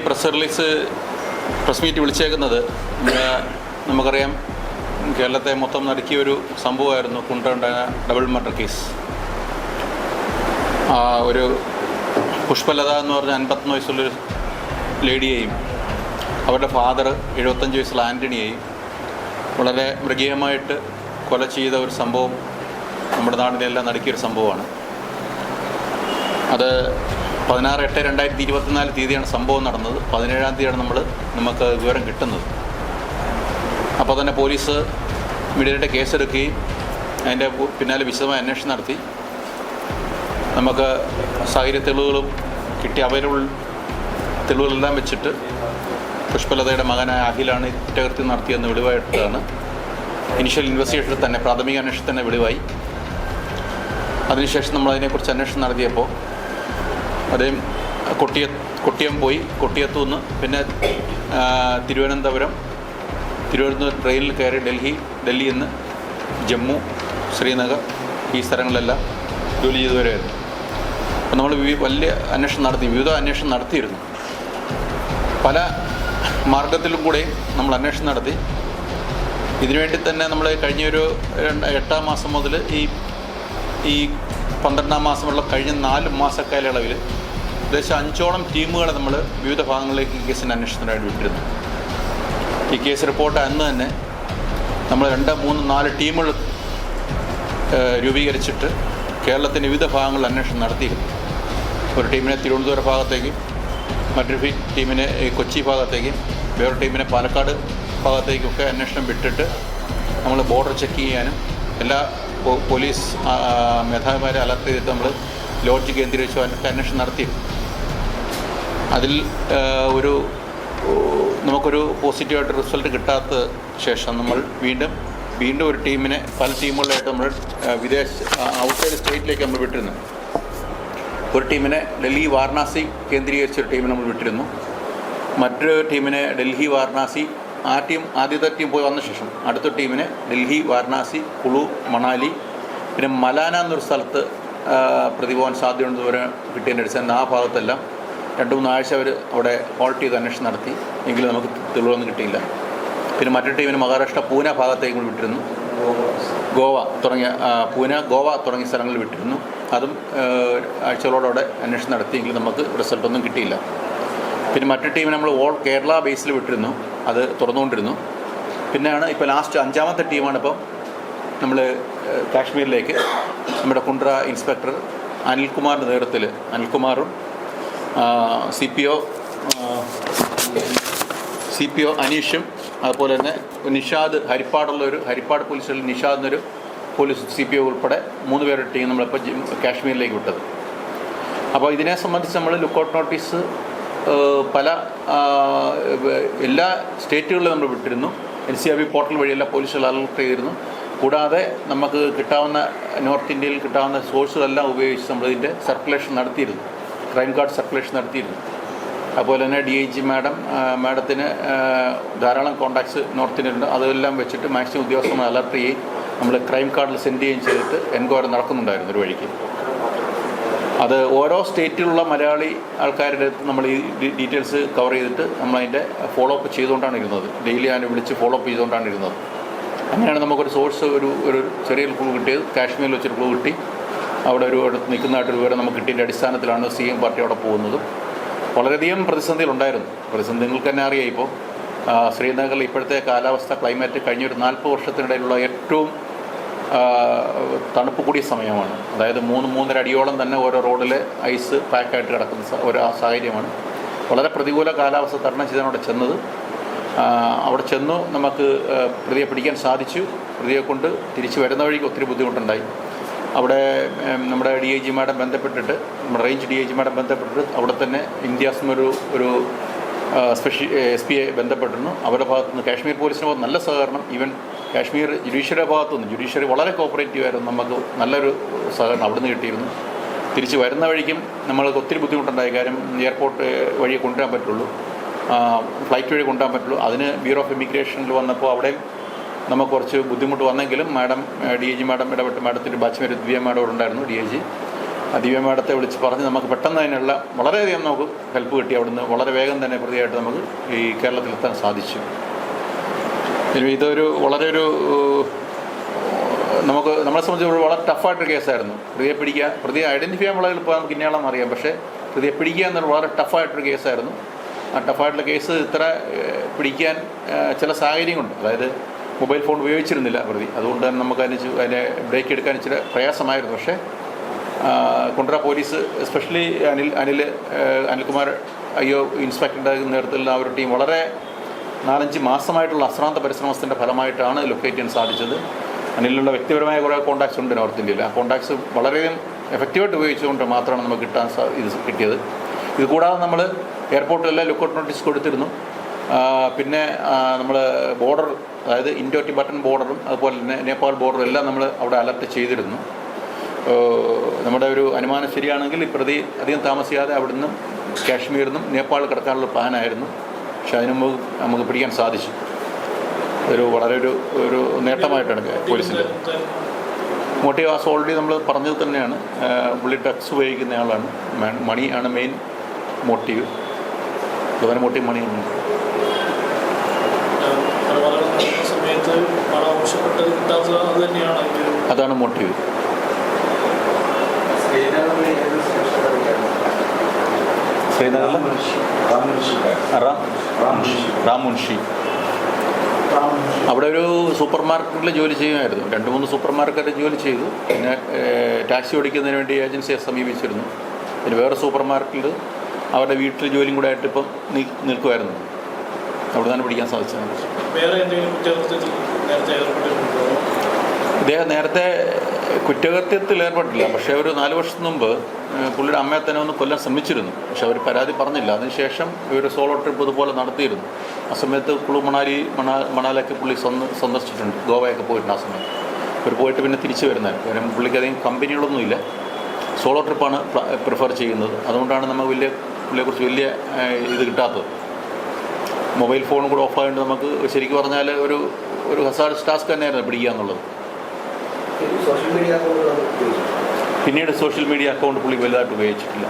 ഈ press release press meet വിളിച്ചേക്കുന്നത് നമുക്കറിയാം കേരളത്തെ മൊത്തം നടുക്കിയൊരു സംഭവമായിരുന്നു കുണ്ടുണ്ടായ ഡബിൾ മർഡർ കേസ് ആ ഒരു പുഷ്പലത എന്ന് പറഞ്ഞ അൻപത്തൊന്ന് വയസ്സുള്ളൊരു ലേഡിയെയും അവരുടെ ഫാദർ എഴുപത്തഞ്ച് വയസ്സുള്ള ആന്റണിയെയും വളരെ മൃഗീയമായിട്ട് കൊല ചെയ്ത ഒരു സംഭവം നമ്മുടെ നാടിനെല്ലാം നടുക്കിയൊരു സംഭവമാണ്. അത് പതിനാറ് എട്ട് രണ്ടായിരത്തി ഇരുപത്തിനാല് തീയതിയാണ് സംഭവം നടന്നത്. പതിനേഴാം തീയതിയാണ് നമ്മൾ നമുക്ക് വിവരം കിട്ടുന്നത്. അപ്പോൾ തന്നെ പോലീസ് മീഡിയയുടെ കേസെടുക്കുകയും അതിന്റെ പിന്നാലെ വിശദമായ അന്വേഷണം നടത്തി. നമുക്ക് സാഹചര്യ തെളിവുകളും കിട്ടിയ അവൈലബിൾ തെളിവുകളെല്ലാം വെച്ചിട്ട് പുഷ്പലതയുടെ മകനായ അഖിലാണ് കുറ്റകൃത്യം നടത്തിയെന്ന് വെളിവായിട്ടാണ് ഇനിഷ്യൽ ഇൻവെസ്റ്റിഗേഷനിൽ തന്നെ പ്രാഥമിക അന്വേഷണത്തിൽ തന്നെ വെളിവായി. അതിനുശേഷം നമ്മൾ അതിനെക്കുറിച്ച് അന്വേഷണം നടത്തിയപ്പോൾ അദ്ദേഹം കൊട്ടിയ കൊട്ടിയം പോയി. കൊട്ടിയത്തു നിന്ന് പിന്നെ തിരുവനന്തപുരം. തിരുവനന്തപുരം ട്രെയിനിൽ കയറി ഡൽഹി ഡൽഹിയിൽ നിന്ന് ജമ്മു ശ്രീനഗർ ഈ സ്ഥലങ്ങളിലെല്ലാം ജോലി ചെയ്തു അപ്പോൾ നമ്മൾ വിവി- വലിയ അന്വേഷണം നടത്തി വിവിധ അന്വേഷണം നടത്തിയിരുന്നു. പല മാർഗത്തിലും കൂടെ നമ്മൾ അന്വേഷണം നടത്തി. ഇതിനുവേണ്ടി തന്നെ നമ്മൾ കഴിഞ്ഞൊരു എട്ടാം മാസം മുതൽ ഈ ഈ പന്ത്രണ്ടാം മാസമുള്ള കഴിഞ്ഞ നാല് മാസ കാലയളവിൽ ഏകദേശം അഞ്ചോളം ടീമുകളെ നമ്മൾ വിവിധ ഭാഗങ്ങളിലേക്ക് ഈ കേസിന്റെ അന്വേഷണത്തിനായിട്ട് വിട്ടിരുന്നു. ഈ കേസ് റിപ്പോർട്ട് അന്ന് തന്നെ നമ്മൾ രണ്ട് മൂന്ന് നാല് ടീമുകൾ രൂപീകരിച്ചിട്ട് കേരളത്തിന്റെ വിവിധ ഭാഗങ്ങളിൽ അന്വേഷണം നടത്തിയിരുന്നു. ഒരു ടീമിനെ തിരുവനന്തപുരം ഭാഗത്തേക്കും മറ്റൊരു ടീമിനെ കൊച്ചി ഭാഗത്തേക്കും വേറൊരു ടീമിനെ പാലക്കാട് ഭാഗത്തേക്കൊക്കെ അന്വേഷണം വിട്ടിട്ട് നമ്മൾ ബോർഡർ ചെക്ക് ചെയ്യാനും എല്ലാ പോലീസ് മേധാവിമാരെ അലർട്ട് ചെയ്തിട്ട് നമ്മൾ ലോഡ്ജ് കേന്ദ്രീകരിച്ചു അന്വേഷണം നടത്തി. അതിൽ ഒരു നമുക്കൊരു പോസിറ്റീവായിട്ട് റിസൾട്ട് കിട്ടാത്ത ശേഷം നമ്മൾ വീണ്ടും വീണ്ടും ഒരു ടീമിനെ പല ടീമുകളിലായിട്ട് നമ്മൾ വിദേശ ഔട്ട്സൈഡ് സ്റ്റേറ്റിലേക്ക് നമ്മൾ വിട്ടിരുന്നു. ഒരു ടീമിനെ ഡൽഹി വാരണാസി കേന്ദ്രീകരിച്ച ഒരു ടീമിനെ നമ്മൾ വിട്ടിരുന്നു. മറ്റൊരു ടീമിനെ ഡൽഹി വാരണാസി ആ ടീം ആദ്യത്തെ ടീം പോയി വന്ന ശേഷം അടുത്ത ടീമിനെ ഡൽഹി വാരണാസി കുളു മണാലി പിന്നെ മലാന എന്നൊരു സ്ഥലത്ത് പ്രതി പോകാൻ സാധ്യതയുണ്ടെന്ന് വരെ കിട്ടിയതിന്റെ അടിസ്ഥാനത്തിൽ ആ ഭാഗത്തെല്ലാം രണ്ട് മൂന്നാഴ്ച അവർ അവിടെ ഹോൾട്ട് ചെയ്ത് അന്വേഷണം നടത്തി. എങ്കിലും നമുക്ക് തെളിവൊന്നും കിട്ടിയില്ല. പിന്നെ മറ്റൊരു ടീമിന് മഹാരാഷ്ട്ര പൂന ഭാഗത്തേക്ക് കൂടി വിട്ടിരുന്നു. ഗോവ തുടങ്ങിയ പൂന ഗോവ തുടങ്ങിയ സ്ഥലങ്ങളിൽ വിട്ടിരുന്നു. അതും ആഴ്ചകളോടെ അന്വേഷണം നടത്തിയെങ്കിലും നമുക്ക് റിസൾട്ടൊന്നും കിട്ടിയില്ല. പിന്നെ മറ്റൊരു ടീമിനെ നമ്മൾ ഓൾ കേരള ബേസിൽ വിട്ടിരുന്നു. അത് തുറന്നുകൊണ്ടിരുന്നു. പിന്നെയാണ് ഇപ്പോൾ ലാസ്റ്റ് അഞ്ചാമത്തെ ടീമാണ് നമ്മൾ കാശ്മീരിലേക്ക്. നമ്മുടെ കുണ്ട്ര ഇൻസ്പെക്ടർ അനിൽകുമാറിന്റെ നേതൃത്വത്തിൽ അനിൽകുമാറും C P O C P O അനീഷും അതുപോലെ തന്നെ നിഷാദ് ഹരിപ്പാടുള്ള ഒരു ഹരിപ്പാട് പോലീസിൽ നിഷാദ് എന്നൊരു പോലീസ് സി പി ഒ ഉൾപ്പെടെ മൂന്ന് പേരുടെ ടീം നമ്മളിപ്പോൾ കാശ്മീരിലേക്ക് വിട്ടത്. അപ്പോൾ ഇതിനെ സംബന്ധിച്ച് നമ്മൾ ലുക്കൗട്ട് നോട്ടീസ് പല എല്ലാ സ്റ്റേറ്റുകളിലും നമ്മൾ വിട്ടിരുന്നു. N C R B portal വഴിയെല്ലാം പോലീസുകൾ അലർട്ട് ചെയ്തിരുന്നു. കൂടാതെ നമുക്ക് കിട്ടാവുന്ന നോർത്ത് ഇന്ത്യയിൽ കിട്ടാവുന്ന സോഴ്സുകളെല്ലാം ഉപയോഗിച്ച് നമ്മളിതിന്റെ സർക്കുലേഷൻ നടത്തിയിരുന്നു. ക്രൈം കാർഡ് സർക്കുലേഷൻ നടത്തിയിരുന്നു. അതുപോലെ തന്നെ ഡി ഐ ജി മാഡം മാഡത്തിന് ധാരാളം കോണ്ടാക്ട്സ് നോർത്ത് ഇന്ത്യയിലുണ്ട്. അതെല്ലാം വെച്ചിട്ട് മാക്സിമം ഉദ്യോഗസ്ഥന്മാർ അലർട്ട് ചെയ്യുകയും നമ്മൾ ക്രൈം കാർഡിൽ സെൻഡ് ചെയ്യുകയും ചെയ്തിട്ട് എൻക്വയറി നടക്കുന്നുണ്ടായിരുന്നു ഒരു വഴിക്ക്. അത് ഓരോ സ്റ്റേറ്റിലുള്ള മലയാളി ആൾക്കാരുടെ അടുത്ത് നമ്മൾ ഈ ഡീറ്റെയിൽസ് കവർ ചെയ്തിട്ട് നമ്മളതിന്റെ ഫോളോ അപ്പ് ചെയ്തുകൊണ്ടാണ് ഇരുന്നത്. ഡെയിലി അതിനെ വിളിച്ച് ഫോളോ അപ്പ് ചെയ്തുകൊണ്ടാണ് ഇരുന്നത്. അങ്ങനെയാണ് നമുക്കൊരു സോഴ്സ് ഒരു ഒരു ചെറിയൊരു ക്ലൂ കിട്ടിയത്. കാശ്മീരിൽ വെച്ചൊരു ക്ലൂ കിട്ടി. അവിടെ ഒരു അടുത്ത് നിൽക്കുന്നതായിട്ടൊരു വിവരം നമുക്ക് കിട്ടിയതിന്റെ അടിസ്ഥാനത്തിലാണ് സി എം പാർട്ടി അവിടെ പോകുന്നതും. വളരെയധികം പ്രതിസന്ധികളുണ്ടായിരുന്നു പ്രതിസന്ധി നിങ്ങൾക്ക് തന്നെ അറിയാം ഇപ്പോൾ ശ്രീനഗറിൽ ഇപ്പോഴത്തെ കാലാവസ്ഥ ക്ലൈമറ്റ് കഴിഞ്ഞൊരു നാൽപ്പത് വർഷത്തിനിടയിലുള്ള ഏറ്റവും തണുപ്പ് കൂടിയ സമയമാണ്. അതായത് മൂന്ന് മൂന്നര അടിയോളം തന്നെ ഓരോ റോഡിൽ ഐസ് പാക്കായിട്ട് കിടക്കുന്ന ഒരു സാഹചര്യമാണ്. വളരെ പ്രതികൂല കാലാവസ്ഥ തരണം ചെയ്താണ് അവിടെ ചെന്നത്. അവിടെ ചെന്നു നമുക്ക് പ്രതിയെ പിടിക്കാൻ സാധിച്ചു. പ്രതിയെ കൊണ്ട് തിരിച്ചു വരുന്ന വഴിക്ക് ഒത്തിരി ബുദ്ധിമുട്ടുണ്ടായി. അവിടെ നമ്മുടെ ഡി ഐ ജിമാരെ ബന്ധപ്പെട്ടിട്ട് നമ്മുടെ റേഞ്ച് ഡി ഐ ജിമാരെ ബന്ധപ്പെട്ടിട്ട് അവിടെ തന്നെ ഇന്ത്യാസ് എന്നൊരു ഒരു സ്പെഷ്യൽ എസ് പി ഐ ബന്ധപ്പെട്ടിരുന്നു. അവരുടെ ഭാഗത്തുനിന്ന് കാശ്മീർ പോലീസിന് നല്ല സഹകരണം. ഈവൻ കാശ്മീർ ജുഡീഷ്യറിയുടെ ഭാഗത്തുനിന്ന് ജുഡീഷ്യറി വളരെ കോപ്പറേറ്റീവ് ആയിരുന്നു. നമുക്ക് നല്ലൊരു സഹകരണം അവിടുന്ന് കിട്ടിയിരുന്നു. തിരിച്ച് വരുന്ന വഴിക്കും നമ്മൾക്ക് ഒത്തിരി ബുദ്ധിമുട്ടുണ്ടായി. കാര്യം എയർപോർട്ട് വഴി കൊണ്ടുവരാൻ പറ്റുള്ളൂ. ഫ്ലൈറ്റ് വഴി കൊണ്ടുവരാൻ പറ്റുള്ളൂ. അതിന് ബ്യൂറോ ഓഫ് ഇമിഗ്രേഷനിൽ വന്നപ്പോൾ അവിടെയും നമുക്ക് കുറച്ച് ബുദ്ധിമുട്ട് വന്നെങ്കിലും മാഡം ഡി ജി മാഡം ഇടപെട്ട് മാഡത്തിന്റെ ബാച്ച്മേറ്റ് ദിവ്യ മാഡം ഉണ്ടായിരുന്നു ഡി ഐ ജി ദിവ്യ മാഡത്തെ വിളിച്ച് പറഞ്ഞ് നമുക്ക് പെട്ടെന്ന് അതിനുള്ള വളരെയധികം നമുക്ക് ഹെൽപ്പ് കിട്ടി. അവിടുന്ന് വളരെ വേഗം തന്നെ പ്രതിയായിട്ട് നമുക്ക് ഈ കേരളത്തിലെത്താൻ സാധിച്ചു. ഇതൊരു വളരെ ഒരു നമുക്ക് നമ്മളെ സംബന്ധിച്ച് വളരെ ടഫായിട്ടൊരു കേസായിരുന്നു. പ്രതിയെ പിടിക്കുക പ്രതിയെ ഐഡന്റിഫൈ ചെയ്യാൻ വളരെ എളുപ്പം നമുക്ക് ഇന്നയാളെന്ന് അറിയാം. പക്ഷേ പ്രതിയെ പിടിക്കുക എന്നൊരു വളരെ ടഫായിട്ടൊരു കേസായിരുന്നു. ആ ടഫായിട്ടുള്ള കേസ് ഇത്ര പിടിക്കാൻ ചില സാഹചര്യങ്ങളുണ്ട്. അതായത് മൊബൈൽ ഫോൺ ഉപയോഗിച്ചിരുന്നില്ല പ്രതി. അതുകൊണ്ട് തന്നെ നമുക്ക് അതിന് അതിനെ ബ്രേക്ക് എടുക്കാൻ ഇച്ചിരി പ്രയാസമായിരുന്നു. പക്ഷേ കുണ്ട്ര പോലീസ് എസ്പെഷ്യലി അനിൽ അനിൽ അനിൽകുമാർ അയ്യോ ഇൻസ്പെക്ടറുടെ നേതൃത്വത്തിലുള്ള ആ ഒരു ടീം വളരെ നാലഞ്ച് മാസമായിട്ടുള്ള അശ്രാന്ത പരിശ്രമത്തിന്റെ ഫലമായിട്ടാണ് ലൊക്കേറ്റ് ചെയ്യാൻ സാധിച്ചത്. അനിലുള്ള വ്യക്തിപരമായ കുറേ കോണ്ടാക്ട്സ് ഉണ്ട് നോർത്ത് ഇന്ത്യയിൽ ആ കോൺടാക്ട്സ് വളരെയധികം എഫക്റ്റീവായിട്ട് ഉപയോഗിച്ചുകൊണ്ട് മാത്രമാണ് നമുക്ക് കിട്ടാൻ ഇത് കിട്ടിയത്. ഇത് കൂടാതെ നമ്മൾ എയർപോർട്ടിലെല്ലാം ലുക്കൗട്ട് നോട്ടീസ് കൊടുത്തിരുന്നു. പിന്നെ നമ്മൾ ബോർഡർ അതായത് ഇൻഡോ ടിബറ്റൻ ബോർഡറും അതുപോലെ തന്നെ നേപ്പാൾ ബോർഡറും എല്ലാം നമ്മൾ അവിടെ അലർട്ട് ചെയ്തിരുന്നു. നമ്മുടെ ഒരു അനുമാനം ശരിയാണെങ്കിൽ പ്രതി അധികം താമസിയാതെ അവിടുന്ന് കാശ്മീരിൽ നിന്നും നേപ്പാൾ കിടക്കാനുള്ള പ്ലാനായിരുന്നു പക്ഷെ അതിനു മുമ്പ് നമുക്ക് പിടിക്കാൻ സാധിച്ചു. ഒരു വളരെ ഒരു ഒരു നേട്ടമായിട്ടാണ് പോലീസിന്റെ. മോട്ടീവ് ആസ് ഓൾറെഡി നമ്മൾ പറഞ്ഞത് തന്നെയാണ്. പുള്ളി ഡ്രഗ്സ് ഉപയോഗിക്കുന്ന ആളാണ്. മണി ആണ് മെയിൻ മോട്ടീവ് പ്രധാന മോട്ടീവ് മണിയാണ് അതാണ് നടക്കുന്ന സമയത്ത് പണം ആവശ്യപ്പെട്ടത് കിട്ടാത്തത് അത് തന്നെയാണ് അതിന്റെ ഒരു അതാണ് മോട്ടീവ് ശ്രീനഗറിലെ റാം റാം മുൻഷി. അവിടെ ഒരു സൂപ്പർ മാർക്കറ്റിൽ ജോലി ചെയ്യുമായിരുന്നു. രണ്ട് മൂന്ന് സൂപ്പർ മാർക്കറ്റിൽ ജോലി ചെയ്തു. പിന്നെ ടാക്സി ഓടിക്കുന്നതിന് വേണ്ടി ഏജൻസിയെ സമീപിച്ചിരുന്നു. പിന്നെ വേറെ സൂപ്പർ മാർക്കറ്റിൽ അവരുടെ വീട്ടിൽ ജോലിയും കൂടെ ആയിട്ട് ഇപ്പം നീ നിൽക്കുമായിരുന്നു. അവിടെ നിന്നാണ് പിടിക്കാൻ സാധിച്ചത്. ഇദ്ദേഹം നേരത്തെ കുറ്റകൃത്യത്തിൽ ഏർപ്പെട്ടില്ല പക്ഷേ ഒരു നാല് വർഷം മുമ്പ് പുള്ളിയുടെ അമ്മയെ തന്നെ ഒന്ന് കൊല്ലാൻ ശ്രമിച്ചിരുന്നു. പക്ഷെ അവർ പരാതി പറഞ്ഞില്ല. അതിനുശേഷം ഇവർ സോളോ ട്രിപ്പ് ഇതുപോലെ നടത്തിയിരുന്നു. ആ സമയത്ത് കുളു മണാലി മണാ മണാലൊക്കെ പുള്ളി സന്ദർശിച്ചിട്ടുണ്ട്. ഗോവയൊക്കെ പോയിട്ടുണ്ട് ആ സമയത്ത്. അവർ പോയിട്ട് പിന്നെ തിരിച്ചു വരുന്നത്. കാരണം പുള്ളിക്ക് അധികം കമ്പനികളൊന്നുമില്ല സോളോ ട്രിപ്പാണ് പ്രിഫർ ചെയ്യുന്നത്. അതുകൊണ്ടാണ് നമുക്ക് വലിയ പുള്ളിയെക്കുറിച്ച് വലിയ ഇത് കിട്ടാത്തത്. മൊബൈൽ ഫോണും കൂടെ ഓഫ് ആയതുകൊണ്ട് നമുക്ക് ശരിക്കും പറഞ്ഞാൽ ഒരു ഒരു ഹസാർഡ് ടാസ്ക് തന്നെയായിരുന്നു പിടിക്കുക എന്നുള്ളത്. സോഷ്യൽ മീഡിയ പിന്നീട് സോഷ്യൽ മീഡിയ അക്കൗണ്ട് പുള്ളി വലുതായിട്ട് ഉപയോഗിച്ചിട്ടില്ല.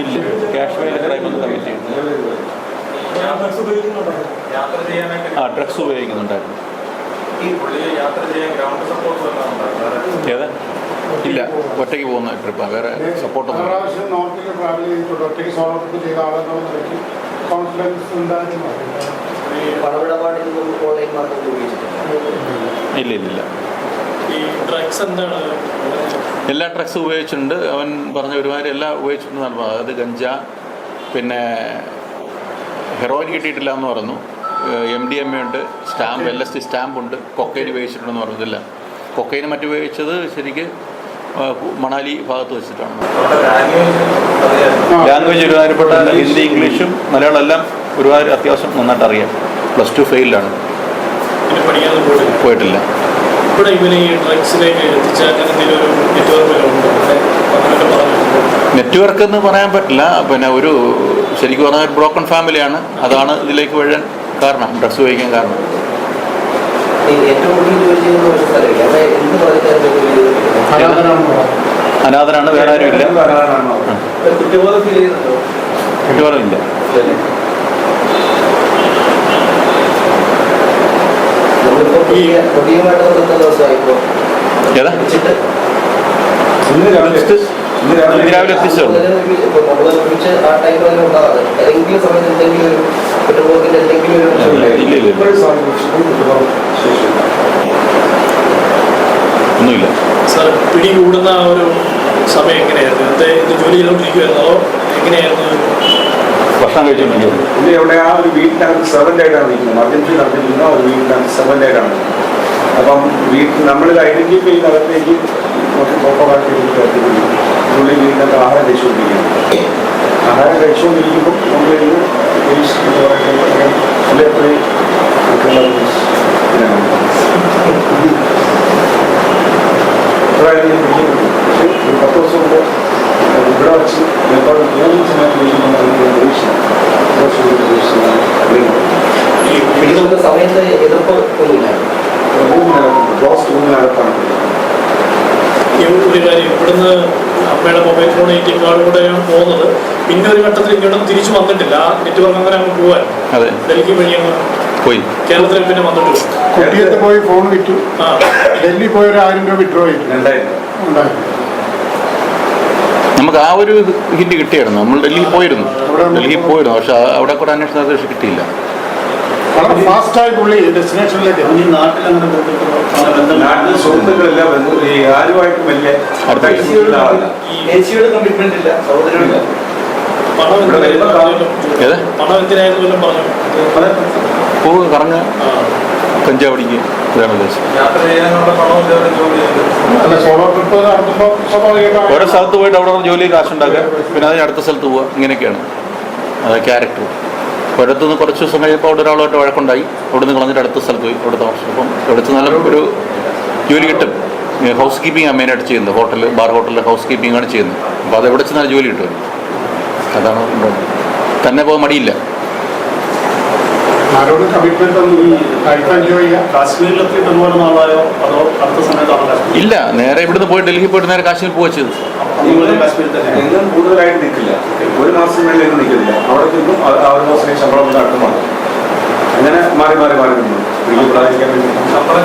ഇല്ല കാശ്മീരിലെ ക്രൈമൊന്നും കമ്മിറ്റ് ചെയ്യുന്നു ആ ഡ്രഗ്സ് ഉപയോഗിക്കുന്നുണ്ടായിരുന്നു? വേറെ ഇല്ല ഒറ്റയ്ക്ക് പോകുന്ന ട്രിപ്പാണ് വേറെ സപ്പോർട്ടൊന്നും ഒറ്റയ്ക്ക് സോളോ ട്രിപ്പ് ചെയ്ത ആളുകൾ കോൺഫിഡൻസ് ഉണ്ടായിരുന്നു പണമിടപാടിൽ നിന്നും ഓൺലൈൻ മാർക്കറ്റ് ഉപയോഗിച്ചിട്ടുണ്ട് ഇല്ല ഇല്ല എല്ലാ ഡ്രഗ്സും ഉപയോഗിച്ചിട്ടുണ്ട്. അവൻ പറഞ്ഞ ഒരുമാതിരി എല്ലാം ഉപയോഗിച്ചിട്ടുണ്ടെന്നാണ് പറഞ്ഞത്. അതായത് ഗഞ്ച പിന്നെ ഹെറോയിൻ കിട്ടിയിട്ടില്ല എന്ന് പറഞ്ഞു. എം ഡി എം എ ഉണ്ട് stamp L S D stamp ഉണ്ട് കൊക്കൈൻ ഉപയോഗിച്ചിട്ടുണ്ടെന്ന് പറഞ്ഞില്ല കൊക്കൈൻ മറ്റു ഉപയോഗിച്ചത് ശരിക്ക് മണാലി ഭാഗത്ത് വെച്ചിട്ടാണ്. ലാംഗ്വേജ് ഒരുമാതിരിപ്പെട്ട ഹിന്ദി ഇംഗ്ലീഷും മലയാളം എല്ലാം ഒരുമാതിരി അത്യാവശ്യം നന്നായിട്ട് അറിയാം പ്ലസ് ടു ഫെയിലാണ് പോയിട്ടില്ല. നെറ്റ്വർക്ക് എന്ന് പറയാൻ പറ്റില്ല. പിന്നെ ഒരു ശരിക്കും പറഞ്ഞാൽ ഒരു ബ്രോക്കൺ ഫാമിലിയാണ് അതാണ് ഇതിലേക്ക് വഴാൻ കാരണം. ഡ്രസ്സ് ഉപയോഗിക്കാൻ കാരണം. അനാഥനാണ് ഏറ്റവും കൂടുതൽ ജോലി ഇല്ല ഇപ്പോഴും സാധിക്കും കുറ്റബോധം ശേഷിയില്ല ഒന്നുമില്ല. സാർ പിടികൂടുന്ന ആ ഒരു സമയം എങ്ങനെയായിരുന്നു? ഇത് ജോലി ചെയ്തുകൊണ്ടിരിക്കുമായിരുന്നോ അതോ എങ്ങനെയായിരുന്നു? ഭക്ഷണം കഴിച്ചുകൊണ്ടിരിക്കുന്നത് പുള്ളി അവിടെ ആ ഒരു വീട്ടിനകത്ത് സെവന്റ് ആയിട്ടാണ് നിൽക്കുന്നത്. മർജൻസി നടത്തിയിരിക്കുന്ന ഒരു വീട്ടിനകത്ത് സെവന്റ് ആയിട്ടാണ്. അപ്പം വീട്ടിൽ നമ്മൾ ഐഡന്റിഫൈ ചെയ്യുന്നകത്തേക്ക് കുറച്ച് പ്രോപ്പറായിട്ട് പുള്ളി വീട്ടിനകത്ത് ആഹാരം കഴിച്ചുകൊണ്ടിരിക്കുന്നു. ആഹാരം കഴിച്ചുകൊണ്ടിരിക്കുമ്പോൾ നമ്മളൊരു പുള്ളി ഒരു പത്ത് ദിവസം ഇവിടെ വെച്ച് നേപ്പാൾ പോകുന്ന സമയത്ത് സമയത്ത് എതിർപ്പ് ഒരു കാര്യം ഇവിടുന്ന് അമ്മയുടെ mobile phone A T M card കൂടെയാണ് പോകുന്നത്. പിന്നെ ഒരു ഘട്ടത്തിൽ ഇങ്ങോട്ടും തിരിച്ചു വന്നിട്ടില്ല. ആ നെറ്റ്വർക്ക് അങ്ങനെ അങ്ങ് പോവാൻ. അതെ. ഡൽഹി വഴി അങ്ങ് പോയി. കേരളത്തിൽ പിന്നെ വന്നിട്ടില്ല. കൊട്ടിയത്ത് പോയി ഫോൺ വിറ്റു. ആ. ഡൽഹി പോയി ഒരു ആയിരം രൂപ വിഡ്രോ ചെയ്തു. രണ്ടായിരം. ഉണ്ടായി നമുക്ക് ആ ഒരു ഹിന്റ് കിട്ടിയായിരുന്നു. നമ്മൾ ഡൽഹിയിൽ പോയിരുന്നു. ഡൽഹിയിൽ പോയിരുന്നു. പക്ഷെ അവിടെ കൂടെ അന്വേഷണം കിട്ടിയില്ല. വളരെ ഫാസ്റ്റായി പുള്ളി ഡെസ്റ്റിനേഷനിലേക്ക്. നാട്ടിൽ സുഹൃത്തുക്കളെല്ലാം ആരുമായിട്ടും വലിയ കമ്മിറ്റ്മെന്റ് ഇല്ല. പണം എന്തിനായിരുന്നു പറഞ്ഞു? ഇതാണ് ഉദ്ദേശം ഓരോ സ്ഥലത്ത് പോയിട്ട് അവിടെ ജോലി കാശുണ്ടാക്കുക. പിന്നെ അതിന് അടുത്ത സ്ഥലത്ത് പോവുക. ഇങ്ങനെയൊക്കെയാണ്. അത് ക്യാരക്ടർ. ഒരിടത്തുനിന്ന് കുറച്ച് ദിവസം കഴിയപ്പോൾ അവിടെ ഒരാളുമായിട്ട് വഴക്കുണ്ടായി. അവിടെ നിന്ന് കളഞ്ഞിട്ട് അടുത്ത സ്ഥലത്ത് പോയി അവിടെ താമസിച്ചു അപ്പം ഇവിടുത്തെ നല്ല ഒരു ജോലി കിട്ടും. ഹൗസ് കീപ്പിംഗ് ആണ് മെയിനായിട്ട് ചെയ്യുന്നത്. ഹോട്ടൽ ബാർ ഹോട്ടലിൽ ഹൗസ് കീപ്പിംഗ് ആണ് ചെയ്യുന്നത്. അപ്പോൾ അത് എവിടെ ചെന്നാൽ ജോലി കിട്ടും അതാണ് തന്നെ പോകാൻ മടിയില്ല. ആരോടും കമ്മിറ്റ്മെന്റ് ഒരുപാട് നാളായോ? അതോ അടുത്ത സമയത്താണോ ഇല്ല നേരെ ഇവിടുന്ന് പോയി ഡൽഹി പോയിട്ട് നേരെ കാശ്മീർ പോവുക ചെയ്തു എങ്ങും കൂടുതലായിട്ട് നിൽക്കില്ല. ഒരു മാസം മേളിൽ എങ്ങും നിൽക്കില്ല അവിടെ ആ ഒരു മാസം ശമ്പളം അങ്ങനെ മാറി മാറി മാറി നിന്നു. ശമ്പളം